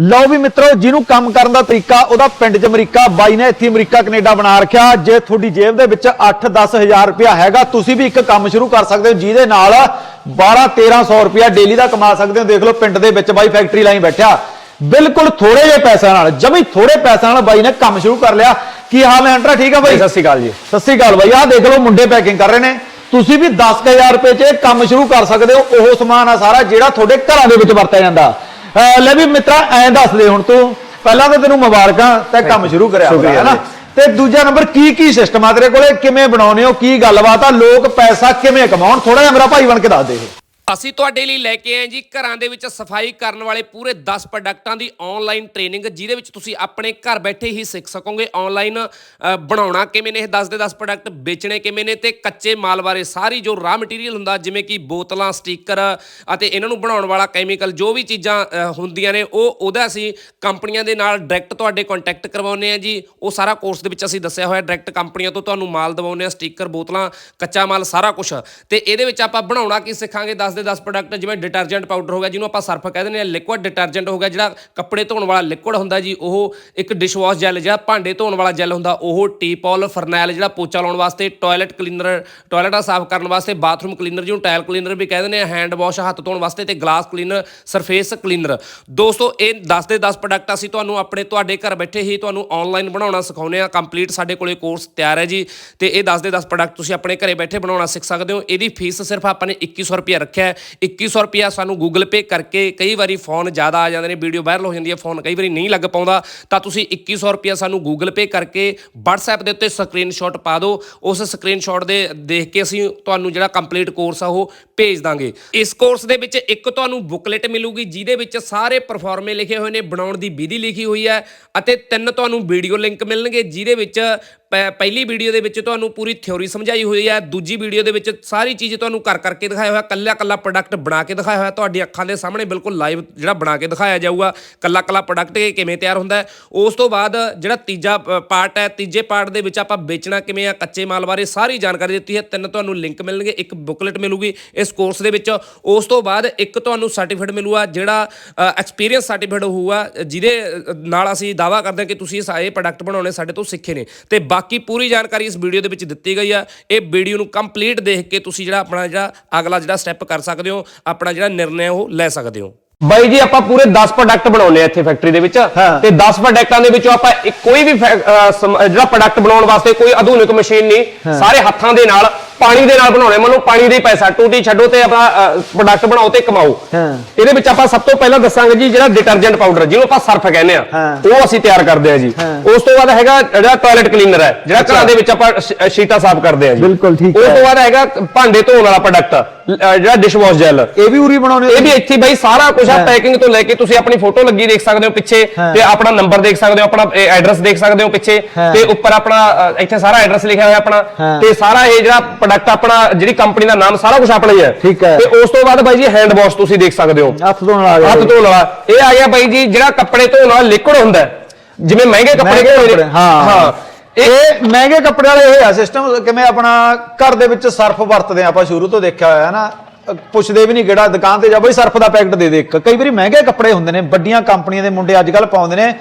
ਲਓ ਵੀ ਮਿੱਤਰੋ ਜਿਹਨੂੰ ਕੰਮ ਕਰਨ ਦਾ ਤਰੀਕਾ ਉਹਦਾ ਪਿੰਡ 'ਚ ਅਮਰੀਕਾ ਬਾਈ ਨੇ ਇੱਥੇ ਅਮਰੀਕਾ ਕੈਨੇਡਾ ਬਣਾ ਰੱਖਿਆ। ਜੇ ਤੁਹਾਡੀ ਜੇਬ ਦੇ ਵਿੱਚ 8-10 ਹਜ਼ਾਰ ਰੁਪਇਆ ਹੈਗਾ ਤੁਸੀਂ ਵੀ ਇੱਕ ਕੰਮ ਸ਼ੁਰੂ ਕਰ ਸਕਦੇ ਹੋ ਜਿਹਦੇ ਨਾਲ 12-1300 ਰੁਪਇਆ ਡੇਲੀ ਦਾ ਕਮਾ ਸਕਦੇ ਹੋ। ਦੇਖ ਲਓ ਪਿੰਡ ਦੇ ਵਿੱਚ ਬਾਈ ਫੈਕਟਰੀ ਲਾਈਨ ਬੈਠਿਆ। ਬਿਲਕੁਲ ਥੋੜੇ ਜਿਹੇ ਪੈਸਿਆਂ ਨਾਲ ਜਮੀ ਥੋੜੇ ਪੈਸਿਆਂ ਨਾਲ ਬਾਈ ਨੇ ਕੰਮ ਸ਼ੁਰੂ ਕਰ ਲਿਆ। ਕੀ ਹਾਲ ਹੈ ਅੰਟਰਾ ਠੀਕ ਆ ਬਾਈ? ਸਤਿ ਸ਼੍ਰੀ ਅਕਾਲ ਜੀ। ਸਤਿ ਸ੍ਰੀ ਅਕਾਲ ਬਾਈ। ਆਹ ਦੇਖ ਲਓ ਮੁੰਡੇ ਪੈਕਿੰਗ ਕਰ ਰਹੇ ਨੇ। ਤੁਸੀਂ ਵੀ 10000 ਰੁਪਏ 'ਚ ਕੰਮ ਸ਼ੁਰੂ ਕਰ ਸਕਦੇ ਹੋ। ਉਹ ਸਮਾਨ ਆ ਸਾਰਾ ਜਿਹੜਾ ਤੁਹਾਡੇ ਘਰਾਂ ਦੇ ਵਿੱਚ ਵਰਤਿਆ ਜਾਂਦਾ। ਲੈ ਵੀ ਮਿੱਤਰਾ ਐਂ ਦੱਸ ਦੇ ਹੁਣ ਤੂੰ। ਪਹਿਲਾਂ ਤਾਂ ਤੈਨੂੰ ਮੁਬਾਰਕਾਂ ਤੇ ਕੰਮ ਸ਼ੁਰੂ ਕਰਿਆ ਹੋਇਆ ਹੈ ਨਾ ਤੇ ਦੂਜਾ ਨੰਬਰ ਕੀ ਕੀ ਸਿਸਟਮ ਆ ਤੇਰੇ ਕੋਲੇ? ਕਿਵੇਂ ਬਣਾਉਨੇ ਹੋ? ਕੀ ਗੱਲਬਾਤ ਆ? ਲੋਕ ਪੈਸਾ ਕਿਵੇਂ ਕਮਾਉਣ? ਥੋੜਾ ਜਿਹਾ ਮੇਰਾ ਭਾਈ ਬਣ ਕੇ ਦੱਸ ਦੇ ਅਸੀਂ ਤੁਹਾਡੇ ਲਈ ਲੈ ਕੇ ਆਏ ਜੀ, ਘਰਾਂ ਦੇ ਵਿੱਚ ਸਫ਼ਾਈ ਕਰਨ ਵਾਲੇ ਪੂਰੇ 10 ਪ੍ਰੋਡਕਟਾਂ ਦੀ ਆਨਲਾਈਨ ਟ੍ਰੇਨਿੰਗ ਜਿਹਦੇ ਵਿੱਚ ਤੁਸੀਂ ਆਪਣੇ ਘਰ ਬੈਠੇ ਹੀ ਸਿੱਖ ਸਕੋਗੇ। ਆਨਲਾਈਨ ਬਣਾਉਣਾ ਕਿਵੇਂ ਨੇ, ਇਹ 10 ਦੇ 10 ਪ੍ਰੋਡਕਟ, ਵੇਚਣੇ ਕਿਵੇਂ ਨੇ ਤੇ ਕੱਚੇ ਮਾਲ ਬਾਰੇ ਸਾਰੀ ਜੋ ਰਾ ਮਟੀਰੀਅਲ ਹੁੰਦਾ, ਜਿਵੇਂ ਕਿ ਬੋਤਲਾਂ ਸਟicker ਅਤੇ ਇਹਨਾਂ ਨੂੰ ਬਣਾਉਣ ਵਾਲਾ ਕੈਮੀਕਲ ਜੋ ਵੀ ਚੀਜ਼ਾਂ ਹੁੰਦੀਆਂ ਨੇ, ਉਹ, ਉਹਦਾ ਅਸੀਂ ਕੰਪਨੀਆਂ ਦੇ ਨਾਲ ਡਾਇਰੈਕਟ ਤੁਹਾਡੇ ਕੰਟੈਕਟ ਕਰਵਾਉਂਦੇ ਆ ਜੀ। ਉਹ ਸਾਰਾ ਕੋਰਸ ਦੇ ਵਿੱਚ ਅਸੀਂ ਦੱਸਿਆ ਹੋਇਆ ਡਾਇਰੈਕਟ ਕੰਪਨੀਆਂ ਤੋਂ ਤੁਹਾਨੂੰ ਮਾਲ ਦਵਾਉਂਦੇ ਆ ਸਟicker ਬੋਤਲਾਂ, ਕੱਚਾ ਮਾਲ, ਸਾਰਾ ਕੁਝ ਤੇ ਇਹਦੇ ਵਿੱਚ ਆਪਾਂ ਬਣਾਉਣਾ ਕੀ ਸਿੱਖਾਂਗੇ? 10 ਦੇ 10 ਪ੍ਰੋਡਕਟ ਜਿਵੇਂ ਡਿਟਰਜੈਂਟ ਪਾਊਡਰ ਹੋ ਗਿਆ, ਜਿਹਨੂੰ ਆਪਾਂ ਸਰਫ ਕਹਿ ਦਿੰਦੇ ਆ ਲਿਕੁਇਡ ਡਿਟਰਜੈਂਟ ਹੋ ਗਿਆ, ਜਿਹੜਾ ਕੱਪੜੇ ਧੋਣ ਵਾਲਾ ਲਿਕੁਇਡ ਹੁੰਦਾ ਜੀ, ਉਹ ਇੱਕ ਡਿਸ਼ਵਾਸ਼ ਜੈਲ ਜਿਹੜਾ ਭਾਂਡੇ ਧੋਣ ਵਾਲਾ ਜੈਲ ਹੁੰਦਾ, ਉਹ ਟੀਪੋਲ ਫਰਨੈਲ ਜਿਹੜਾ ਪੋਚਾ ਲਾਉਣ ਵਾਸਤੇ ਟਾਇਲਟ ਕਲੀਨਰ ਟਾਇਲਟਾਂ ਸਾਫ਼ ਕਰਨ ਵਾਸਤੇ ਬਾਥਰੂਮ ਕਲੀਨਰ ਜਿਹਨੂੰ ਟਾਇਲ ਕਲੀਨਰ ਵੀ ਕਹਿ ਦਿੰਦੇ ਆ ਹੈਂਡ ਵਾਸ਼ ਹੱਥ ਧੋਣ ਵਾਸਤੇ ਤੇ ਗਲਾਸ ਕਲੀਨਰ ਸਰਫੇਸ ਕਲੀਨਰ ਦੋਸਤੋ, ਇਹ 10 ਦੇ 10 ਪ੍ਰੋਡਕਟ ਅਸੀਂ ਤੁਹਾਨੂੰ ਆਪਣੇ, ਤੁਹਾਡੇ ਘਰ ਬੈਠੇ ਹੀ ਤੁਹਾਨੂੰ ਆਨਲਾਈਨ ਬਣਾਉਣਾ ਸਿਖਾਉਂਦੇ ਆ ਕੰਪਲੀਟ ਸਾਡੇ ਕੋਲੇ ਕੋਰਸ ਤਿਆਰ ਹੈ ਜੀ, ਤੇ ਇਹ 10 ਦੇ 10 ਪ੍ਰੋਡਕਟ ਤੁਸੀਂ ਆਪਣੇ ਘਰੇ ਬੈਠੇ ਬਣਾਉਣਾ ਸਿੱਖ ਸਕਦੇ ਹੋ। ਇਹਦੀ ਫੀਸ ਸਿਰਫ ਆਪਾਂ ਨੇ 2100 ਰੁਪਏ ਰੱਖਿਆ ਹੈ 2100 ਰੁਪਿਆ ਸਾਨੂੰ ਗੂਗਲ ਪੇ ਕਰਕੇ ਕਈ ਵਾਰੀ ਫੋਨ ਜ਼ਿਆਦਾ ਆ ਜਾਂਦੇ ਨੇ, ਵੀਡੀਓ ਵਾਇਰਲ ਹੋ ਜਾਂਦੀ ਹੈ, ਫੋਨ ਕਈ ਵਾਰੀ ਨਹੀਂ ਲੱਗ ਪਾਉਂਦਾ। ਤਾਂ ਤੁਸੀਂ 2100 ਰੁਪਿਆ ਸਾਨੂੰ ਗੂਗਲ ਪੇ ਕਰਕੇ WhatsApp ਦੇ ਉੱਤੇ ਸਕਰੀਨਸ਼ਾਟ ਪਾ ਦਿਓ। ਉਸ ਸਕਰੀਨਸ਼ਾਟ ਦੇ ਦੇਖ ਕੇ ਅਸੀਂ ਤੁਹਾਨੂੰ ਜਿਹੜਾ ਕੰਪਲੀਟ ਕੋਰਸ ਆ ਉਹ ਭੇਜ ਦਾਂਗੇ। ਇਸ ਕੋਰਸ ਦੇ ਵਿੱਚ ਇੱਕ ਤੁਹਾਨੂੰ ਬੁਕਲੇਟ ਮਿਲੂਗੀ, ਜਿਹਦੇ ਵਿੱਚ ਸਾਰੇ ਪਰਫਾਰਮੇ ਲਿਖੇ ਹੋਏ ਨੇ, ਬਣਾਉਣ ਦੀ ਵਿਧੀ ਲਿਖੀ ਹੋਈ ਹੈ ਅਤੇ ਤਿੰਨ ਤੁਹਾਨੂੰ ਵੀਡੀਓ ਲਿੰਕ ਮਿਲਣਗੇ, ਜਿਹਦੇ ਵਿੱਚ ਪਹਿਲੀ ਵੀਡੀਓ ਦੇ ਵਿੱਚ ਤੁਹਾਨੂੰ ਪੂਰੀ ਥਿਉਰੀ ਸਮਝਾਈ ਹੋਈ ਹੈ, ਦੂਜੀ ਵੀਡੀਓ ਦੇ ਵਿੱਚ ਸਾਰੀ ਚੀਜ਼ ਤੁਹਾਨੂੰ ਕਰ ਕਰਕੇ ਦਿਖਾਇਆ ਹੋਇਆ ਕੱਲਾ ਕੱਲਾ ਪ੍ਰੋਡਕਟ ਬਣਾ ਕੇ ਦਿਖਾਇਆ ਹੋਇਆ ਤੁਹਾਡੀ ਅੱਖਾਂ ਦੇ ਸਾਹਮਣੇ ਬਿਲਕੁਲ ਲਾਈਵ ਜਿਹੜਾ ਬਣਾ ਕੇ ਦਿਖਾਇਆ ਜਾਊਗਾ ਕੱਲਾ ਕੱਲਾ ਪ੍ਰੋਡਕਟ ਕਿਵੇਂ ਤਿਆਰ ਹੁੰਦਾ ਹੈ? ਉਸ ਤੋਂ ਬਾਅਦ ਜਿਹੜਾ ਤੀਜਾ ਪਾਰਟ ਹੈ, ਤੀਜੇ ਪਾਰਟ ਦੇ ਵਿੱਚ ਆਪਾਂ ਵੇਚਣਾ ਕਿਵੇਂ ਆ, ਕੱਚੇ ਮਾਲ ਬਾਰੇ ਸਾਰੀ ਜਾਣਕਾਰੀ ਦਿੱਤੀ ਹੈ, ਤਿੰਨ ਤੁਹਾਨੂੰ ਲਿੰਕ ਮਿਲਣਗੇ, ਇੱਕ ਬੁਕਲੇਟ ਮਿਲੂਗੀ, ਇਸ ਕੋਰਸ ਦੇ ਵਿੱਚ। ਉਸ ਤੋਂ ਬਾਅਦ ਇੱਕ ਤੁਹਾਨੂੰ ਸਰਟੀਫਿਕੇਟ ਮਿਲੂਗਾ, ਜਿਹੜਾ ਐਕਸਪੀਰੀਅੰਸ ਸਰਟੀਫਿਕੇਟ ਹੋਊਗਾ, ਜਿਹਦੇ ਨਾਲ ਅਸੀਂ ਦਾਵਾ ਕਰਦੇ ਹਾਂ ਕਿ ਤੁਸੀਂ ਇਹ ਪ੍ਰੋਡਕਟ ਬਣਾਉਣੇ ਸਾਡੇ ਤੋਂ ਸਿੱਖੇ ਨੇ। ਤੇ ਬਾਕੀ ਪੂਰੀ ਜਾਣਕਾਰੀ ਇਸ ਵੀਡੀਓ ਦੇ ਵਿੱਚ ਦਿੱਤੀ ਗਈ ਆ। ਇਹ ਵੀਡੀਓ ਨੂੰ ਕੰਪਲੀਟ ਦੇਖ ਕੇ ਤੁਸੀਂ ਜਿਹੜਾ ਆਪਣਾ ਜਿਹੜਾ ਅਗਲਾ ਜਿਹੜਾ ਸਟੈਪ ਕਰ ਸਕਦੇ ਹੋ ਆਪਣਾ ਜਿਹੜਾ ਨਿਰਣੈ ਉਹ ਲੈ ਸਕਦੇ ਹੋ। ਬਾਈ ਜੀ ਆਪਾਂ ਪੂਰੇ 10 ਪ੍ਰੋਡਕਟ ਬਣਾਉਨੇ ਆ ਇੱਥੇ ਫੈਕਟਰੀ ਦੇ ਵਿੱਚ। ਤੇ 10 ਪ੍ਰੋਡਕਟਾਂ ਦੇ ਵਿੱਚੋਂ ਆਪਾਂ ਇੱਕ ਕੋਈ ਵੀ ਫੈ- ਅਹ ਸਮ- ਜਿਹੜਾ ਪ੍ਰੋਡਕਟ ਬਣਾਉਣ ਵਾਸਤੇ ਕੋਈ ਆਧੁਨਿਕ ਮਸ਼ੀਨ ਨਹੀਂ ਸਾਰੇ ਹੱਥਾਂ ਦੇ ਨਾਲ ਪਾਣੀ ਦੇ ਨਾਲ ਬਣਾਉਣੇ ਮੰਨੋ ਪਾਣੀ ਦੇ ਪੈਸਾ ਟੂਟੀ ਛੱਡੋ ਤੇ ਆਪਣਾ ਪ੍ਰੋਡਕਟ ਬਣਾਓ ਤੇ ਕਮਾਓ ਹਾਂ। ਇਹਦੇ ਵਿੱਚ ਆਪਾਂ ਸਭ ਤੋਂ ਪਹਿਲਾਂ ਦੱਸਾਂਗੇ ਜੀ ਜਿਹੜਾ ਡਿਟਰਜੈਂਟ ਪਾਊਡਰ ਜਿਹਨੂੰ ਆਪਾਂ ਸਰਫ ਕਹਿੰਦੇ ਆ। ਉਹ ਅਸੀਂ ਤਿਆਰ ਕਰਦੇ ਆ ਜੀ। ਉਸ ਤੋਂ ਬਾਅਦ ਹੈਗਾ ਜਿਹੜਾ ਟਾਇਲਟ ਕਲੀਨਰ ਹੈ ਜਿਹੜਾ। ਘਰਾਂ ਦੇ ਵਿੱਚ ਆਪਾਂ ਸ਼ੀਟਾਂ ਸਾਫ਼ ਕਰਦੇ ਆ ਜੀ ਬਿਲਕੁਲ ਠੀਕ ਉਸ। ਤੋਂ ਬਾਅਦ ਹੈਗਾ ਭਾਂਡੇ ਧੋਣ ਵਾਲਾ ਪ੍ਰੋਡਕਟ ਜਿਹੜਾ ਡਿਸ਼ਵਾਸ਼ ਜੈਲ ਇਹ ਵੀ ਉਰੀ ਬਣਾਉਨੇ ਹੋ ਇਹ ਵੀ ਇੱਥੇ ਬਾਈ ਸਾਰਾ ਕੁਝ ਆ। ਪੈਕਿੰਗ ਤੋਂ ਲੈ ਕੇ ਤੁਸੀਂ ਆਪਣੀ ਫੋਟੋ ਲੱਗੀ ਦੇਖ ਸਕਦੇ ਹੋ ਪਿੱਛੇ। ਤੇ ਆਪਣਾ ਨੰਬਰ ਦੇਖ ਸਕਦੇ ਹੋ ਆਪਣਾ ਐਡਰੈਸ ਦੇਖ ਸਕਦੇ ਹੋ ਪਿੱਛੇ। ਤੇ ਉੱਪਰ ਆਪਣਾ ਇੱਥੇ ਸਾਰਾ ਐਡਰੈਸ ਲਿਖਿਆ ਹੋਇਆ ਆਪਣਾ। ਤੇ ਸਾਰਾ ਇਹ ਜਿਹੜਾ ਪ੍ਰੋਡਕਟ ਆਪਣਾ ਜਿਹੜੀ ਕੰਪਨੀ ਦਾ ਨਾਮ ਸਾਰਾ ਕੁਝ ਆਪਣਾ ਹੀ ਹੈ। ਠੀਕ ਹੈ। ਤੇ ਉਸ ਤੋਂ ਬਾਅਦ ਬਾਈ ਜੀ ਹੈਂਡ ਵਾਸ਼ ਤੁਸੀਂ ਦੇਖ ਸਕਦੇ ਹੋ। ਹੱਥ ਧੋਣ ਵਾਲਾ ਆ ਗਿਆ ਹੱਥ ਧੋਣ ਵਾਲਾ। ਇਹ ਆ ਗਿਆ ਬਾਈ ਜੀ ਜਿਹੜਾ ਕੱਪੜੇ ਧੋਣ ਵਾਲਾ ਲਿਕੁਇਡ ਹੁੰਦਾ ਹੈ। ਜਿਵੇਂ ਮਹਿੰਗੇ ਕੱਪੜੇ ਮਹਿੰਗੇ ਧੋਣੇ ਨੇ- ਕੱਪੜੇ, ਹਾਂ। ਹਾਂ। ਇਹ ਇਹ ਮਹਿੰਗੇ ਕੱਪੜੇ ਵਾਲੇ ਇਹ ਆ ਸਿਸਟਮ ਕਿਵੇਂ ਆਪਣਾ ਘਰ ਦੇ ਵਿੱਚ ਸਰਫ ਵਰਤਦੇ ਆ ਆਪਾਂ ਸ਼ੁਰੂ ਤੋਂ ਦੇਖਿਆ ਹੋਇਆ ਹੈ ਨਾ। ਅਹ ਪੁੱਛਦੇ ਵੀ ਨਹੀਂ ਕਿਹੜਾ ਦੁਕਾਨ ਤੇ ਜਾ ਬਈ ਸਰਫ ਦਾ ਪੈਕਟ ਦੇ ਦੇ ਇੱਕ। ਕਈ ਵਾਰੀ ਮਹਿੰਗੇ ਕੱਪੜੇ ਹੁੰਦੇ ਨੇ ਵੱਡੀਆਂ ਕੰਪਨੀਆਂ ਦੇ ਮੁੰਡੇ ਅੱਜ ਕੱਲ ਪਾਉਂਦੇ ਨੇ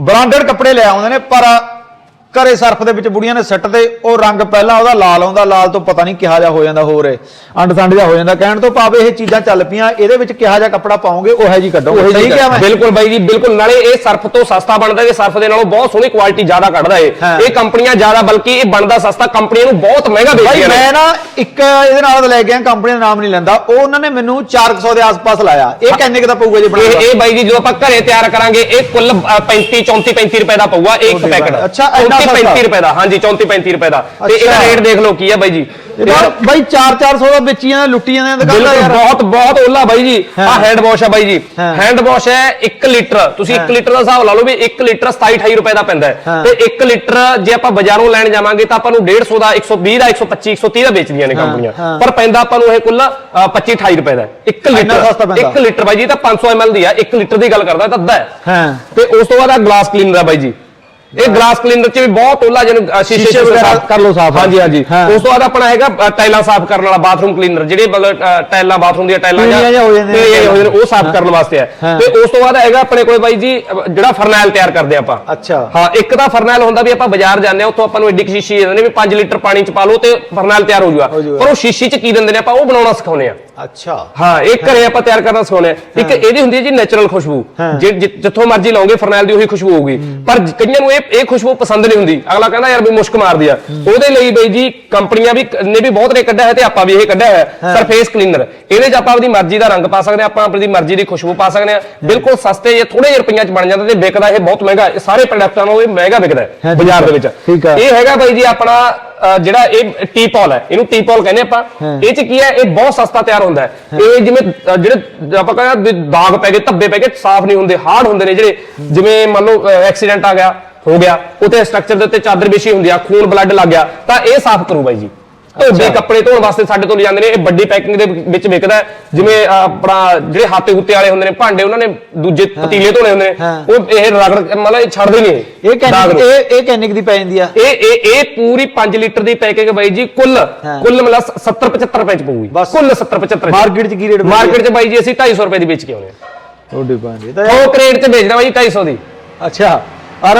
ਬ੍ਰਾਂਡਡ ਕੱਪੜੇ ਲੈ ਆਉਂਦੇ ਨੇ ਪਰ ਘਰੇ ਸਰਫ ਦੇ ਵਿੱਚ ਬੁੜੀਆਂ ਨੇ ਸੱਟ ਤੇ ਉਹ ਰੰਗ ਪਹਿਲਾਂ ਉਹਦਾ ਲਾਲ ਆਉਂਦਾ ਲਾਲ ਤੋਂ ਪਤਾ ਨਹੀਂ ਕਿਹਾ ਜਾ ਹੋ ਜਾਂਦਾ ਹੋਰ ਅੰਡ ਸੰਡ ਜਾ ਹੋ ਜਾਂਦਾ। ਕਹਿਣ ਤੋਂ ਭਾਵੇਂ ਇਹ ਚੀਜ਼ਾਂ ਚੱਲ ਪਈਆਂ ਇਹਦੇ ਵਿੱਚ ਕਿਹਾ ਜਾ ਕੱਪੜਾ ਪਾਉਂਗੇ ਉਹ ਹੈ ਜੀ ਕੱਢੋ ਸਹੀ ਕਿਹਾ ਮੈਂ? ਬਿਲਕੁਲ ਬਾਈ ਜੀ ਬਿਲਕੁਲ। ਨਾਲੇ ਇਹ ਸਰਫ ਤੋਂ ਸਸਤਾ ਬਣਦਾ ਇਹ ਸਰਫ ਦੇ ਨਾਲੋਂ ਬਹੁਤ ਸੋਹਣੀ ਕੁਆਲਿਟੀ ਜ਼ਿਆਦਾ ਕੱਢਦਾ ਏ। ਇਹ ਕੰਪਨੀਆਂ ਜ਼ਿਆਦਾ ਬਲਕਿ ਇਹ ਬਣਦਾ ਸਸਤਾ ਕੰਪਨੀਆਂ ਨੂੰ ਬਹੁਤ ਮਹਿੰਗਾ ਵੇਚਦੀਆਂ ਨੇ। ਮੈਂ ਨਾ ਇੱਕ ਇਹਦੇ ਨਾਲ ਲੈ ਗਿਆ ਕੰਪਨੀ ਦਾ ਨਾਮ ਨਹੀਂ ਲੈਂਦਾ। ਉਹ ਉਹਨਾਂ ਨੇ ਮੈਨੂੰ 400 ਦੇ ਆਸ-ਪਾਸ ਲਾਇਆ। ਇਹ ਕਿੰਨੇ ਕੁ ਦਾ ਪਊਗਾ ਜੀ ਇਹ ਬਣਾਉਣਾ ਇਹ ਬਾਈ ਜੀ ਜਦੋਂ ਆਪਾਂ ਘਰੇ ਤਿਆਰ ਕਰਾਂਗੇ ਇਹ ਕੁੱਲ ਅ, 35 34 35 ਰੁਪਏ ਦਾ ਪਊਗਾ ਇੱਕ ਪੈਕਟ। ਅੱਛਾ, 34 ਸਸਤਾ? 35 ਰੁਪਏ ਦਾ ਹਾਂਜੀ 34 35 ਰੁਪਏ ਦਾ ਤੇ ਇਹਦਾ। ਰੇਟ ਦੇਖ ਲਓ ਕੀ ਹੈ ਬਾਈ ਜੀ ਬਾਈ 4-400 ਦਾ ਵੇਚੀਆਂ ਲੁੱਟੀਆਂ ਨੇ ਦੁਕਾਨਾਂ ਯਾਰ ਬਹੁਤ ਬਹੁਤ ਓਲਾ ਬਾਈ ਜੀ। ਆ ਹੈਂਡ ਵਾਸ਼ ਹੈ ਬਾਈ ਜੀ। ਹੈਂਡ ਵਾਸ਼ ਹੈ 1 ਲੀਟਰ ਤੁਸੀਂ 1 ਹਾਂ। ਲੀਟਰ ਦਾ ਹਿਸਾਬ ਲਾ ਲਓ ਵੀ 1 ਲੀਟਰ 27 28 ਰੁਪਏ ਦਾ ਪੈਂਦਾ ਹੈ। ਤੇ 1 ਲੀਟਰ ਜੇ ਆਪਾਂ ਬਾਜ਼ਾਰੋਂ ਲੈਣ ਜਾਵਾਂਗੇ ਤਾਂ ਆਪਾਂ ਨੂੰ 150 ਦਾ 120 ਦਾ 125 130 ਦਾ ਵੇਚਦੀਆਂ ਨੇ ਕੰਪਨੀਆਂ। ਪਰ ਪੈਂਦਾ ਆਪਾਂ ਨੂੰ ਇਹ ਕੁੱਲ 25 28 ਰੁਪਏ ਦਾ 1 ਇੰਨਾ ਲੀਟਰ ਸਸਤਾ ਪੈਂਦਾ। 1 ਲੀਟਰ ਬਾਈ ਜੀ ਤਾਂ 500 ml ਦੀ ਆ 1 ਲੀਟਰ ਦੀ ਗੱਲ ਕਰਦਾ ਤਾਂ ਅੱਧਾ ਹੈ ਹਾਂ ਤੇ ਉਸ ਤੋਂ ਬਾਅਦ ਆ ਗਲਾਸ ਕਲੀਨਰ ਹੈ ਬਾਈ ਜੀ ਇਹ ਗਲਾਸ ਕਲੀਨਰ ਚ ਵੀ ਬਹੁਤ ਟੋਲਾ ਜਿਹਨੂੰ ਸ਼ੀਸ਼ੇ ਵਗੈਰਾ ਸਾਫ਼ ਕਰ ਲਓ ਸਾਫ਼। ਹਾਂਜੀ ਹਾਂਜੀ। ਉਸ ਤੋਂ ਬਾਅਦ ਆਪਣਾ ਹੈਗਾ ਟਾਈਲਾਂ ਸਾਫ਼ ਕਰਨ ਵਾਲਾ ਬਾਥਰੂਮ ਕਲੀਨਰ ਜਿਹੜੇ ਮਤਲਬ ਟਾਈਲਾਂ ਬਾਥਰੂਮ ਦੀਆਂ ਟਾਈਲਾਂ ਜਾਂਦੀਆਂ, ਉਹ ਸਾਫ਼ ਕਰਨ ਵਾਸਤੇ ਹੈ। ਤੇ ਉਸ ਤੋਂ ਬਾਅਦ ਹੈਗਾ ਆਪਣੇ ਕੋਲ ਬਾਈ ਜੀ ਜਿਹੜਾ ਫਰਨੈਲ ਤਿਆਰ ਕਰਦੇ ਆਪਾਂ ਅੱਛਾ ਹਾਂ ਇੱਕ ਤਾਂ ਫਰਨੈਲ ਹੁੰਦਾ ਵੀ ਆਪਾਂ ਬਾਜ਼ਾਰ ਜਾਂਦੇ ਆ ਉੱਥੋਂ ਆਪਾਂ ਨੂੰ ਐਡੀ ਕੁ ਸ਼ੀਸ਼ੀ ਦੇ ਦਿੰਦੇ ਨੇ ਵੀ 5 ਲੀਟਰ ਪਾਣੀ ਚ ਪਾ ਲਓ ਤੇ ਫਰਨੈਲ ਤਿਆਰ ਹੋ ਜਾਊਗਾ। ਪਰ ਉਹ ਸ਼ੀਸ਼ੀ ਚ ਕੀ ਦਿੰਦੇ ਨੇ ਆਪਾਂ ਉਹ ਬਣਾਉਣਾ ਸਿਖਾਉਂਦੇ ਆ ਅੱਛਾ। ਹਾਂ ਇਹ ਘਰੇ ਆਪਾਂ ਤਿਆਰ ਕਰਨਾ ਆ ਇੱਕ ਇਹਦੀ ਹੁੰਦੀ ਹੈ ਜੀ ਨੈਚੁਰਲ ਖੁਸ਼ਬੂ। ਜਿੱਥੋਂ ਮਰਜ਼ੀ ਲਾਓਗੇ ਫਰਨੈਲ ਦੀ ਉਹੀ ਖੁਸ਼ਬੂ ਹੋਊਗੀ। ਪਰ ਕਈਆਂ ਨੂੰ ਇਹ ਇਹ ਖੁਸ਼ਬੂ ਪਸੰਦ ਨਹੀਂ ਹੁੰਦੀ। ਅਗਲਾ ਕਹਿੰਦਾ ਯਾਰ ਵੀ ਮੁਸ਼ਕ ਮਾਰਦੀ ਆ। ਉਹਦੇ ਲਈ ਬਈ ਜੀ ਕੰਪਨੀਆਂ ਵੀ ਨੇ ਵੀ ਬਹੁਤ ਨੇ ਕੱਢਿਆ ਹੈ ਤੇ ਆਪਾਂ ਵੀ ਇਹ ਕੱਢਿਆ ਹੈ। ਸਰਫੇਸ ਕਲੀਨਰ ਇਹਦੇ 'ਚ ਆਪਾਂ ਆਪਣੀ ਮਰਜ਼ੀ ਦਾ ਰੰਗ ਪਾ ਸਕਦੇ ਆ ਆਪਾਂ ਆਪਣੀ ਮਰਜ਼ੀ ਦੀ ਖੁਸ਼ਬੂ ਪਾ ਸਕਦੇ ਆ ਬਿਲਕੁਲ ਸਸਤੇ ਜੇ ਥੋੜੇ ਜਿਹੇ ਰੁਪਈਆਂ 'ਚ ਬਣ ਜਾਂਦਾ ਤੇ ਵਿਕਦਾ ਇਹ ਬਹੁਤ ਮਹਿੰਗਾ। ਇਹ ਸਾਰੇ ਪ੍ਰੋਡਕਟਾਂ ਨਾਲੋਂ ਇਹ ਮਹਿੰਗਾ ਵਿਕਦਾ ਹੈ ਬਾਜ਼ਾਰ ਦੇ ਵਿੱਚ। ਇਹ ਹੈਗਾ ਬਾਈ ਜੀ ਆਪਣਾ ਜਿਹੜਾ ਇਹ ਟੀਪੋਲ ਹੈ ਇਹਨੂੰ ਟੀਪੋਲ ਕਹਿੰਦੇ ਆਪਾਂ। ਇਹ ਚ ਕੀ ਹੈ? ਇਹ ਬਹੁਤ ਸਸਤਾ ਤਿਆਰ ਹੁੰਦਾ ਹੈ। ਇਹ ਜਿਵੇਂ ਜਿਹੜੇ ਆਪਾਂ ਕਹਿੰਦੇ ਦਾਗ ਪੈ ਗਏ ਧੱਬੇ ਪੈ ਗਏ ਸਾਫ਼ ਨਹੀਂ ਹੁੰਦੇ ਹਾਰਡ ਹੁੰਦੇ ਨੇ ਜਿਹੜੇ। ਜਿਵੇਂ ਮੰਨ ਲਓ ਐਕਸੀਡੈਂਟ ਆ ਗਿਆ ਹੋ ਗਿਆ ਉਤੇ ਸਟਰਕਚਰ ਦੇ ਉੱਤੇ ਚਾਦਰ ਵਿਛੀ ਹੁੰਦੀ ਆ ਖੂਨ ਬਲੱਡ ਲੱਗ ਗਿਆ ਤਾਂ ਇਹ ਸਾਫ਼ ਕਰੂ ਬਾਈ ਜੀ। ਧੋਬੀ ਕੱਪੜੇ ਧੋਣ ਵਾਸਤੇ ਸਾਡੇ ਤੋਂ ਲਿਜਾਂਦੇ ਨੇ ਇਹ ਵੱਡੀ ਪੈਕਿੰਗ ਦੇ ਵਿੱਚ ਵਿਕਦਾ। ਜਿਵੇਂ ਆਪਣਾ ਜਿਹੜੇ ਹਾਤੇ ਹੁੱਤੇ ਵਾਲੇ ਹੁੰਦੇ ਨੇ ਭਾਂਡੇ ਉਹਨਾਂ ਨੇ ਦੂਜੇ ਪਤੀਲੇ ਧੋਣੇ ਹੁੰਦੇ ਨੇ। ਉਹ ਇਹ ਰਗੜ ਮਤਲਬ ਇਹ ਛੱਡਦੇ ਨਹੀਂ ਇਹ। ਕੈਨਿਕ। ਇਹ ਇਹ ਕੈਨਿਕ ਦੀ ਪੈ ਜਾਂਦੀ ਆ। ਇਹ ਇਹ ਇਹ ਪੂਰੀ 5 ਲੀਟਰ ਦੀ ਪੈਕਿੰਗ ਬਾਈ ਜੀ ਕੁੱਲ। ਕੁੱਲ ਮਤਲਬ 70 75 ਰੁਪਏ ਚ ਪਊਗੀ। ਕੁੱਲ 70 75 ਮਾਰਕੀਟ 'ਚ ਕੀ ਰੇਟ ਮਾਰਕੀਟ ਚ ਬਾਈ ਜੀ ਅਸੀਂ 250 ਰੁਪਏ ਦੀ ਵੇਚ ਕੇ ਆਉਨੇ ਆ। ਤੁਹਾਡੀ ਤਾਂ ਉਹ ਕਰੇਟ ਚ ਵੇਚਦਾ ਬਾਈ 250 ਦੀ। ਅੱਛਾ। ਔਰ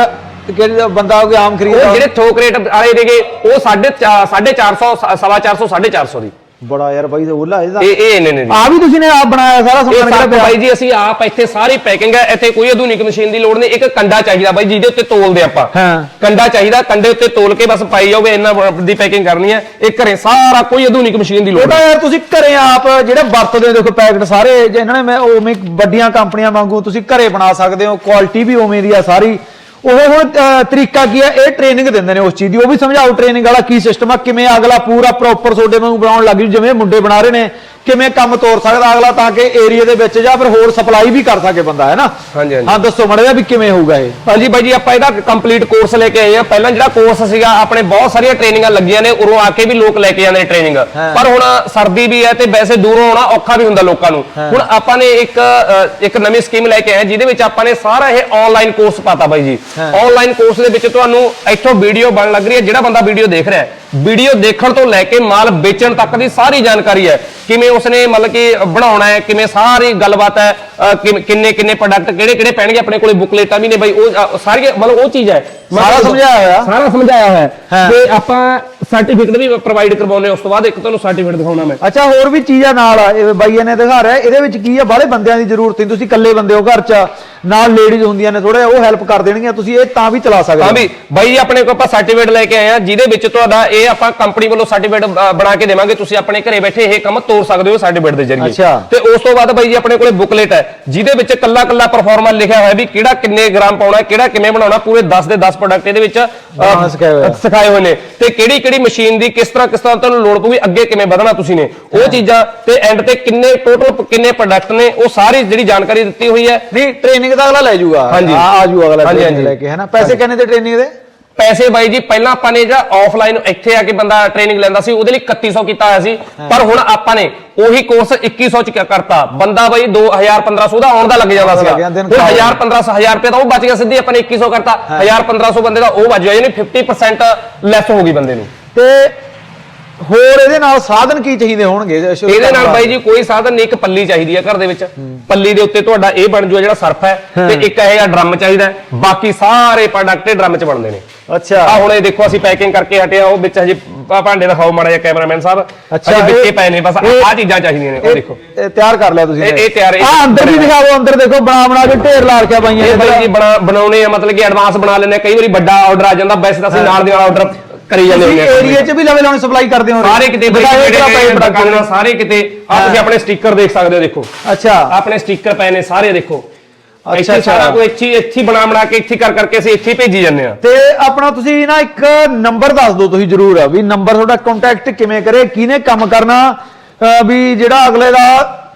ਕਿਹੜਾ ਬੰਦਾ ਕੋਈ ਆਮ ਉਹ ਖਰੀਦਦਾ ਜਿਹੜੇ ਥੋਕ ਰੇਟ ਵਾਲੇ ਨੇਗੇ ਉਹ 450 ਸਵਾ 400 450 ਦੀ। ਬੜਾ ਯਾਰ ਬਾਈ ਉਹਲਾ ਇਹਦਾ। ਇਹ ਇਹ ਨੇ ਜੀ। ਆ ਵੀ ਤੁਸੀਂ ਨੇ ਆਪ ਬਣਾਇਆ ਸਾਰਾ ਸਮਾਨ ਕਿਹੜਾ ਪਿਆ। ਬਾਈ ਜੀ ਅਸੀਂ ਆਪ ਇੱਥੇ ਸਾਰੀ ਪੈਕਿੰਗ ਹੈ ਇੱਥੇ ਕੋਈ ਆਧੁਨਿਕ ਮਸ਼ੀਨ ਦੀ ਲੋੜ ਨਹੀਂ ਇੱਕ ਕੰਡਾ ਚਾਹੀਦਾ ਬਾਈ ਜਿਹਦੇ ਉੱਤੇ ਤੋਲਦੇ ਆਪਾਂ। ਹਾਂ। ਕੰਡਾ ਚਾਹੀਦਾ ਕੰਡੇ ਉੱਤੇ ਤੋਲ ਕੇ ਬਸ ਪਾਈ ਜਾਓਗੇ ਇੰਨਾ ਦੀ ਪੈਕਿੰਗ ਕਰਨੀ ਹੈ। ਇਹ ਘਰੇ ਸਾਰਾ ਕੋਈ ਆਧੁਨਿਕ ਮਸ਼ੀਨ ਦੀ ਲੋੜ ਉਹ ਨਹੀਂ। ਯਾਰ ਤੁਸੀਂ ਘਰੇ ਆਪ ਜਿਹੜੇ ਵਰਤਦੇ ਹੋ ਦੇਖੋ ਪੈਕਟ ਸਾਰੇ ਜੇ ਇਹਨਾਂ ਨੇ ਮੈਂ ਉਵੇਂ ਹੀ ਵੱਡੀਆਂ ਕੰਪਨੀਆਂ ਵਾਂਗੂ ਤੁਸੀਂ ਘਰੇ ਬਣਾ ਸਕਦੇ ਹੋ ਕੁਆਲਿਟੀ ਵੀ ਉਵੇਂ ਦੀ ਆ ਸਾਰੀ। ਉਹ ਹੁਣ ਅਹ, ਤਰੀਕਾ ਕੀ ਹੈ? ਇਹ ਟ੍ਰੇਨਿੰਗ ਦਿੰਦੇ ਨੇ ਉਸ ਚੀਜ਼ ਦੀ। ਉਹ ਵੀ ਸਮਝਾਓ ਟ੍ਰੇਨਿੰਗ ਵਾਲਾ ਕੀ ਸਿਸਟਮ ਆ ਕਿਵੇਂ ਅਗਲਾ ਪੂਰਾ ਪ੍ਰੋਪਰ ਤੁਹਾਡੇ ਵਾਂਗੂ ਬਣਾਉਣ ਲੱਗ ਜੂ ਜਿਵੇਂ ਮੁੰਡੇ ਬਣਾ ਰਹੇ ਨੇ। ਕਿਵੇਂ ਕੰਮ ਤੋਰ ਸਕਦਾ ਅਗਲਾ ਤਾਂ ਕਿ ਏਰੀਆ ਦੇ ਵਿੱਚ ਜਾਂ ਫਿਰ ਹੋਰ ਸਪਲਾਈ ਵੀ ਕਰ ਸਕੇ ਬੰਦਾ ਹੈ ਨਾ? ਹਾਂਜੀ, ਹਾਂਜੀ। ਹਾਂ ਦੱਸੋ ਮੜਿਆ ਵੀ ਕਿਵੇਂ ਹੋਊਗਾ ਇਹ? ਹਾਂਜੀ ਬਾਈ ਜੀ ਆਪਾਂ ਇਹਦਾ ਕੰਪਲੀਟ ਕੋਰਸ ਲੈ ਕੇ ਆਏ ਆ ਪਹਿਲਾਂ ਜਿਹੜਾ ਕੋਰਸ ਸੀਗਾ ਆਪਣੇ ਬਹੁਤ ਸਾਰੀਆਂ ਟ੍ਰੇਨਿੰਗਾਂ ਲੱਗੀਆਂ ਨੇ ਉਰੋਂ ਆ ਕੇ ਵੀ ਲੋਕ ਲੈ ਕੇ ਜਾਂਦੇ ਨੇ ਟ੍ਰੇਨਿੰਗ। ਪਰ ਹੁਣ ਸਰਦੀ ਵੀ ਹੈ ਤੇ ਵੈਸੇ ਦੂਰੋਂ ਆਉਣਾ ਔਖਾ ਵੀ ਹੁੰਦਾ ਲੋਕਾਂ ਨੂੰ। ਹੁਣ ਆਪਾਂ ਨੇ ਇੱਕ ਇੱਕ ਨਵੀਂ ਸਕੀਮ ਲੈ ਕੇ ਆਏ ਜਿਹਦੇ ਵਿੱਚ ਆਪਾਂ ਨੇ ਸਾਰਾ ਇਹ ਆਨਲਾਈਨ ਕੋਰਸ ਪਾਤਾ ਬਾਈ ਜੀ। ਆਨਲਾਈਨ ਕੋਰਸ ਦੇ ਵਿੱਚ ਤੁਹਾਨੂੰ ਇੱਥੋਂ ਵੀਡੀਓ ਬਣ ਲੱਗ ਰਹੀ ਹੈ ਜਿਹੜਾ ਬੰਦਾ ਵੀਡੀਓ ਦੇਖ ਰਿਹਾ ਹੈ। ਵੀਡੀਓ ਦੇਖਣ ਤੋਂ ਲੈ ਕੇ ਮਾਲ ਵੇਚਣ ਤੱਕ ਦੀ ਸਾਰੀ ਜਾਣਕਾਰੀ ਹੈ। ਕਿਵੇਂ ਉਸਨੇ ਮਤਲਬ ਕਿ ਬਣਾਉਣਾ ਹੈ ਕਿਵੇਂ ਸਾਰੀ ਗੱਲਬਾਤ ਹੈ ਕਿੰਨੇ ਕਿੰਨੇ ਪ੍ਰੋਡਕਟ ਕਿਹੜੇ ਕਿਹੜੇ ਪੈਣਗੇ ਆਪਣੇ ਕੋਲੇ ਬੁਕਲੇਟਾਂ ਵੀ ਨੇ ਬਾਈ ਉਹ ਸਾਰੀਆਂ ਮਤਲਬ ਉਹ ਚੀਜ਼ ਹੈ। ਸਾਰਾ ਸਮਝਾਇਆ ਹੋਇਆ। ਸਾਰਾ ਸਮਝਾਇਆ ਹੋਇਆ। ਤੇ ਆਪਾਂ ਸਰਟੀਫਿਕੇਟ ਵੀ ਪ੍ਰੋਵਾਈਡ ਕਰਵਾਉਨੇ ਉਸ ਤੋਂ ਬਾਅਦ ਇੱਕ ਤੁਹਾਨੂੰ ਸਰਟੀਫਿਕੇਟ ਦਿਖਾਉਣਾ ਮੈਂ ਅੱਛਾ ਹੋਰ ਵੀ ਚੀਜ਼ਾਂ ਨਾਲ ਆ ਇਹ ਬਾਈਆਂ ਨੇ ਦਿਖਾ ਰਿਹਾ ਇਹਦੇ ਵਿੱਚ ਕੀ ਆ ਬਾਹਲੇ ਬੰਦਿਆਂ ਦੀ ਜ਼ਰੂਰਤ ਨਹੀਂ ਤੁਸੀਂ ਇਕੱਲੇ ਬੰਦੇ ਹੋ ਘਰ 'ਚ ਨਾਲ ਲੇਡੀਜ਼ ਹੁੰਦੀਆਂ ਨੇ ਥੋੜਾ ਉਹ ਹੈਲਪ ਕਰ ਦੇਣਗੀਆਂ ਤੁਸੀਂ ਇਹ ਤਾਂ ਵੀ ਚਲਾ ਸਕਦੇ ਹਾਂ ਹੋ ਵੀ ਬਾਈ ਜੀ ਆਪਣੇ ਕੋਲ ਆਪਾਂ ਸਰਟੀਫਿਕੇਟ ਲੈ ਕੇ ਆਏ ਆ ਜਿਹਦੇ ਵਿੱਚ ਤੁਹਾਡਾ ਇਹ ਆਪਾਂ ਕੰਪਨੀ ਵੱਲੋਂ ਸਰਟੀਫਿਕੇਟ ਬਣਾ ਕੇ ਦੇਵਾਂਗੇ ਤੁਸੀਂ ਆਪਣੇ ਘਰੇ ਬੈਠੇ ਇਹ ਕੰਮ ਤੋਰ ਸਕਦੇ ਹੋ ਸਰਟੀਫਿਕੇਟ ਦੇ ਜ਼ਰੀਏ। ਤੇ ਉਸ ਤੋਂ ਬਾਅਦ ਬਾਈ ਜੀ ਆਪਣੇ ਕੋਲੇ ਬੁਕਲੇਟ ਹੈ ਜਿਹਦੇ ਵਿੱਚ ਕੱਲਾ ਕੱਲਾ ਪਰਫਾਰਮੈਂਸ ਲਿਖਿਆ ਹੋਇਆ ਵੀ ਕਿਹੜਾ ਕਿੰਨੇ ਗ੍ਰਾਮ ਪਾਉਣਾ ਕਿਹੜਾ ਕਿਵੇਂ ਬਣਾਉਣਾ ਪੂਰੇ 10 ਦੇ 10 ਪ੍ਰੋਡਕਟ ਇਹਦੇ ਵਿੱਚ। ਸਿਖਾਏ ਹੋਏ ਨੇ ਤੇ ਕਿਹੜੀ ਕਿਹੜੀ ਮਸ਼ੀਨ ਦੀ ਕਿਸ ਤਰ੍ਹਾਂ ਕਿਸ ਤਰ੍ਹਾਂ ਤੁਹਾਨੂੰ ਲੋੜ ਪਊਗੀ ਅੱਗੇ ਕਿਵੇਂ ਵਧਣਾ ਤੁਸੀਂ ਨੇ ਉਹ ਚੀਜ਼ਾਂ ਤੇ ਐਂਡ ਤੇ ਕਿੰਨੇ ਟੋਟਲ ਕਿੰਨੇ ਪ੍ਰੋਡਕਟ ਨੇ ਉਹ ਸਾਰੀ ਜਿਹੜੀ ਜਾਣਕਾਰੀ ਦਿੱਤੀ ਹੋਈ ਹੈ। ਨਹੀਂ ਟ੍ਰੇਨਿੰਗ ਤਾਂ ਅਗਲਾ ਲੈ ਜਾਊਗਾ। ਆ ਆ ਜਾਊਗਾ ਅਗਲਾ। ਲੈ ਕੇ ਹੈ ਨਾ ਪੈਸੇ ਕਿੰਨੇ ਦੇ ਟ੍ਰੇਨਿੰਗ ਦੇ? ਪੈਸੇ ਬਾਈ ਜੀ ਪਹਿਲਾਂ ਆਪਾਂ ਨੇ ਜਿਹੜਾ ਆਫਲਾਈਨ ਇੱਥੇ ਆ ਕੇ ਬੰਦਾ ਟ੍ਰੇਨਿੰਗ ਲੈਂਦਾ ਸੀ ਉਹਦੇ ਲਈ 3100 ਕੀਤਾ ਹੋਇਆ ਸੀ। ਪਰ ਹੁਣ ਆਪਾਂ ਨੇ ਉਹੀ ਕੋਰਸ 2100 ਚ ਕਰਤਾ। ਬੰਦਾ ਬਾਈ 2000 1500 ਦਾ ਆਉਣ ਦਾ ਲੱਗ ਜਾਂਦਾ ਦਿਨ ਹੁਣ ਖਰਾਬ 1000 1500 1000 ਰੁਪਏ ਤਾਂ ਉਹ ਬਚ ਗਿਆ ਸਿੱਧੀ ਆਪਾਂ ਨੇ 2100 ਕਰਤਾ। 1000 1500 ਬੰਦੇ ਦਾ ਉਹ ਬਚ ਗਿਆ ਯਾਨੀ 50% ਲੈਸ ਹੋ ਗਈ ਬੰਦੇ ਨੂੰ। ਤੇ ਹੋਰ ਇਹਦੇ ਨਾਲ ਸਾਧਨ ਕੀ ਚਾਹੀਦੇ ਹੋਣਗੇ? ਇਹਦੇ ਨਾਲ ਬਾਈ? ਜੀ ਕੋਈ ਸਾਧਨ ਨਹੀਂ ਇੱਕ ਪੱਲੀ ਚਾਹੀਦੀ ਹੈ ਘਰ ਦੇ ਵਿੱਚ। ਪੱਲੀ ਦੇ ਉੱਤੇ ਤੁਹਾਡਾ ਇਹ ਬਣ ਜੂਗਾ ਜਿਹੜਾ ਸਰਫ ਹੈ ਤੇ ਇੱਕ ਇਹ ਜਿਹਾ ਡਰਮ ਚਾਹੀਦਾ। ਬਾਕੀ ਸਾਰੇ ਪ੍ਰੋਡਕਟ ਡਰਮ 'ਚ ਬਣਦੇ ਨੇ। ਅੱਛਾ। ਆ ਹੁਣ ਇਹ ਦੇਖੋ ਅਸੀਂ ਪੈਕਿੰਗ ਕਰਕੇ ਹਟੇ ਆ ਉਹ ਵਿੱਚ ਹਜੇ ਭਾਂਡੇ ਦਿਖਾਓ ਮਾੜਾ ਜਿਹਾ ਕੈਮਰਾਮੈਨ ਸਾਹਿਬ। ਅੱਛਾ, ਵਿੱਚੇ ਇਹ- ਪਏ ਨੇ ਬਸ ਇਹ- ਆਹ ਚੀਜ਼ਾਂ ਚਾਹੀਦੀਆਂ ਨੇ ਉਹ ਇਹ- ਦੇਖੋ। ਇਹ ਤਿਆਰ ਕਰ ਲਿਆ ਤੁਸੀਂ ਇਹ- ਇਹ ਤਿਆਰ- ਇਹ ਆ ਅੰਦਰ ਵੀ। ਦਿਖਾਓ ਅੰਦਰ ਦੇਖੋ ਬਣਾ ਬਣਾ ਕੇ ਢੇਰ ਲਾ ਰੱਖਿਆ ਬਾਈਆਂ ਇਹ ਬਾਈ ਜੀ ਬਣਾ ਬਣਾਉਣੇ ਆ ਮਤਲਬ ਕਿ ਐਡਵਾਂਸ ਬਣਾ ਆ। ਕਈ ਵਾਰੀ ਵੱਡਾ ਆਰਡਰ ਆ ਜਾਂਦਾ ਵੈਸੇ ਤਾਂ ਅਸੀਂ ਨਾਲ ਦੇ ਆਰਡਰ ਕਰੀ ਜਾਂਦੇ ਹੁੰਦੇ ਆ ਏਰੀਆ 'ਚ ਵੀ ਲਵੇ ਲਾਉਣੇ ਸਪਲਾਈ ਕਰਦੇ ਹੋ ਸਾਰੇ ਕਿਤੇ ਬਾਈ ਦੁਕਾਨਾਂ ਸਾਰੇ ਕਿਤੇ ਆ ਤੁਸੀਂ ਆਪਣੇ ਸਟicker ਦੇਖ ਸਕਦੇ ਹੋ ਦੇਖੋ। ਅੱਛਾ। ਆਪਣੇ ਸਟicker ਪਏ ਨੇ ਸਾਰੇ ਦੇਖੋ। ਅੱਛਾ, ਸਾਰਾ। ਕੋਈ ਇੱਥੇ ਇੱਥੇ ਬਣਾ ਬਣਾ ਕੇ ਇੱਥੇ ਕਰ ਕਰਕੇ ਅਸੀਂ ਇੱਥੇ ਭੇਜੀ ਜਾਂਦੇ ਆ ਤੇ ਆਪਣਾ ਤੁਸੀਂ ਨਾ ਇੱਕ ਨੰਬਰ ਦੱਸ ਦਿਓ ਤੁਸੀਂ ਜਰੂਰ ਵੀ ਨੰਬਰ ਤੁਹਾਡਾ ਕੰਟੈਕਟ ਕਿਵੇਂ ਕਰੇ ਕਿਹਨੇ ਕੰਮ ਕਰਨਾ ਵੀ ਜਿਹੜਾ ਅਗਲੇ ਦਾ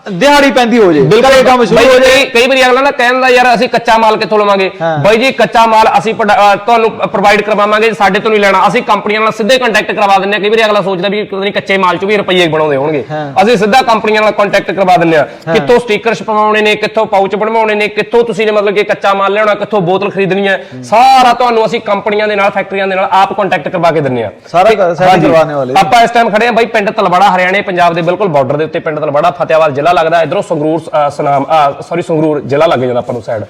ਦਿਹਾੜੀ ਪੈਂਦੀ ਹੋ ਜੇ। ਘਰੇ ਕੰਮ ਸ਼ੁਰੂ ਹੋ ਜੇ। ਕਈ ਵਾਰੀ ਅਗਲਾ ਨਾ ਕਹਿੰਦਾ ਯਾਰ ਅਸੀਂ ਕੱਚਾ ਮਾਲ ਕਿੱਥੋਂ ਲਵਾਂਗੇ। ਬਾਈ ਜੀ ਕੱਚਾ ਮਾਲ ਅਸੀਂ ਤੁਹਾਨੂੰ ਪ੍ਰੋਵਾਈਡ ਕਰਵਾਵਾਂਗੇ ਸਾਡੇ ਤੋਂ ਨਹੀਂ ਲੈਣਾ। ਅਸੀਂ ਕੰਪਨੀਆਂ ਨਾਲ ਸਿੱਧੇ ਕੰਟੈਕਟ ਕਰਵਾ ਦਿੰਦੇ ਹਾਂ। ਕਈ ਵਾਰੀ ਅਗਲਾ ਸੋਚਦਾ ਵੀ ਪਤਾ ਨਹੀਂ ਕੱਚੇ ਮਾਲ ਚੋਂ ਵੀ ਰੁਪਈਏ ਬਣਾਉਂਦੇ ਹੋਣਗੇ। ਅਸੀਂ ਸਿੱਧਾ ਕੰਪਨੀਆਂ ਨਾਲ ਕੰਟੈਕਟ ਕਰਵਾ ਦਿੰਦੇ ਹਾਂ। ਕਿੱਥੋਂ ਸਟicker ਛਪਵਾਉਣੇ ਨੇ ਕਿੱਥੋਂ ਪਾਊਚ ਬਣਵਾਉਣੇ ਨੇ ਕਿੱਥੋਂ ਤੁਸੀਂ ਨੇ ਮਤਲਬ ਕਿ ਕੱਚਾ ਮਾਲ ਲਿਆਉਣਾ ਕਿੱਥੋਂ ਬੋਤਲ ਖਰੀਦਣੀ ਹੈ। ਸਾਰਾ ਤੁਹਾਨੂੰ ਅਸੀਂ ਕੰਪਨੀਆਂ ਦੇ ਨਾਲ ਫੈਕਟਰੀਆਂ ਦੇ ਨਾਲ ਆਪ ਕੰਟੈਕਟ ਕਰਵਾ ਕੇ ਦਿੰਦੇ ਹਾਂ। ਸਾਰਾ ਹਾਂਜੀ। ਕਰਵਾਉਣੇ ਵਾਲੇ। ਆਪਾਂ ਇਸ ਟਾਈਮ ਖੜੇ ਆ ਬਾਈ ਪਿੰਡ ਤਲਵਾੜਾ ਹਰਿਆਣੇ ਪੰਜਾਬ ਦੇ ਬਿਲਕੁਲ ਬਾਰਡਰ ਦੇ ਉੱਤੇ ਪਿੰਡ ਤਲਵਾੜਾ ਫਤਿਆਬਾਦ ਜ਼ਿਲ੍ਹਾ ਲੱਗਦਾ ਇਧਰੋਂ ਸੰਗਰੂਰ ਸਨਾਮ ਸੌਰੀ ਸੰਗਰੂਰ ਜ਼ਿਲ੍ਹਾ ਲੱਗ ਜਾਂਦਾ ਆਪਾਂ ਨੂੰ ਸਾਈਡ।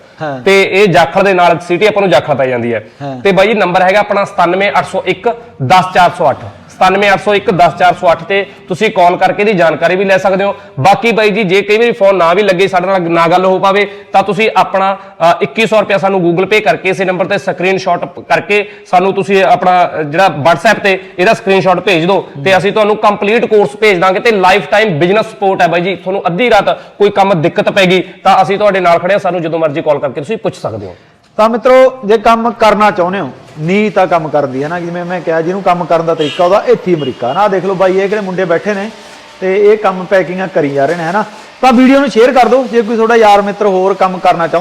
ਤੇ ਇਹ ਜਾਖਲ ਦੇ ਨਾਲ ਸਿਟੀ ਆਪਾਂ ਨੂੰ ਜਾਖਲ ਪੈ ਜਾਂਦੀ ਹਾਂ। ਤੇ ਬਾਈ ਜੀ ਨੰਬਰ ਹੈਗਾ ਆਪਣਾ 97801 10408 97801 10408 ਤੇ ਤੁਸੀਂ ਕਾਲ ਕਰਕੇ ਦੀ ਜਾਣਕਾਰੀ ਵੀ ਲੈ ਸਕਦੇ ਹੋ। ਬਾਕੀ ਬਾਈ ਜੀ ਜੇ ਕਈ ਵਾਰੀ ਫੋਨ ਨਾ ਵੀ ਲੱਗੇ ਸਾਡੇ ਨਾਲ ਨਾ ਗੱਲ ਹੋ ਪਾਵੇ ਤਾਂ ਤੁਸੀਂ ਆਪਣਾ ਅ, 2100 ਰੁਪਿਆ ਸਾਨੂੰ Google Pay ਕਰਕੇ ਇਸੇ ਨੰਬਰ ਤੇ ਸਕਰੀਨਸ਼ਾਟ ਕਰਕੇ ਸਾਨੂੰ ਤੁਸੀਂ ਆਪਣਾ ਜਿਹੜਾ WhatsApp ਤੇ ਇਹਦਾ ਸਕਰੀਨਸ਼ਾਟ ਭੇਜ ਦਿਓ ਤੇ ਅਸੀਂ ਤੁਹਾਨੂੰ ਕੰਪਲੀਟ ਕੋਰਸ ਭੇਜ ਦਾਂਗੇ ਤੇ ਲਾਈਫ ਟਾਈਮ ਬਿਜ਼ਨਸ ਸਪੋਰਟ ਹੈ ਬਾਈ ਜੀ। ਤੁਹਾਨੂੰ ਅੱਧੀ ਰਾਤ ਕੋਈ ਕੰਮ ਦਿੱਕਤ ਪੈ ਗਈ ਤਾਂ ਅਸੀਂ ਤੁਹਾਡੇ ਨਾਲ ਖੜੇ ਹਾਂ। ਸਾਨੂੰ ਜਦੋਂ ਮਰਜ਼ੀ ਕਾਲ ਕਰਕੇ ਤੁਸੀਂ ਪੁੱਛ ਸਕਦੇ ਹੋ। ਤਾਂ ਮਿੱਤਰੋ, ਜੇ ਕੰਮ ਕਰਨਾ ਚਾਹੁੰਦੇ ਹੋ ਨੀਤ ਆ ਕੰਮ ਕਰਦੀ ਹੈ ਨਾ, ਜਿਵੇਂ ਮੈਂ ਕਿਹਾ, ਜਿਹਨੂੰ ਕੰਮ ਕਰਨ ਦਾ ਤਰੀਕਾ ਉਹਦਾ ਇੱਥੇ ਅਮਰੀਕਾ। ਨਾ ਆਹ ਦੇਖ ਲਓ ਬਾਈ, ਇਹ ਕਿਹੜੇ ਮੁੰਡੇ ਬੈਠੇ ਨੇ, ਤੇ ਇਹ ਕੰਮ ਪੈਕਿੰਗਾਂ ਕਰੀ ਜਾ ਰਹੇ ਨੇ ਹੈਨਾ ਤਾਂ ਵੀਡੀਓ ਨੂੰ ਸ਼ੇਅਰ ਕਰ ਦਿਓ, ਜੇ ਕੋਈ ਤੁਹਾਡਾ ਯਾਰ, ਮਿੱਤਰ ਹੋਰ ਕੰਮ ਕਰਨਾ ਚਾਹੁੰਦਾ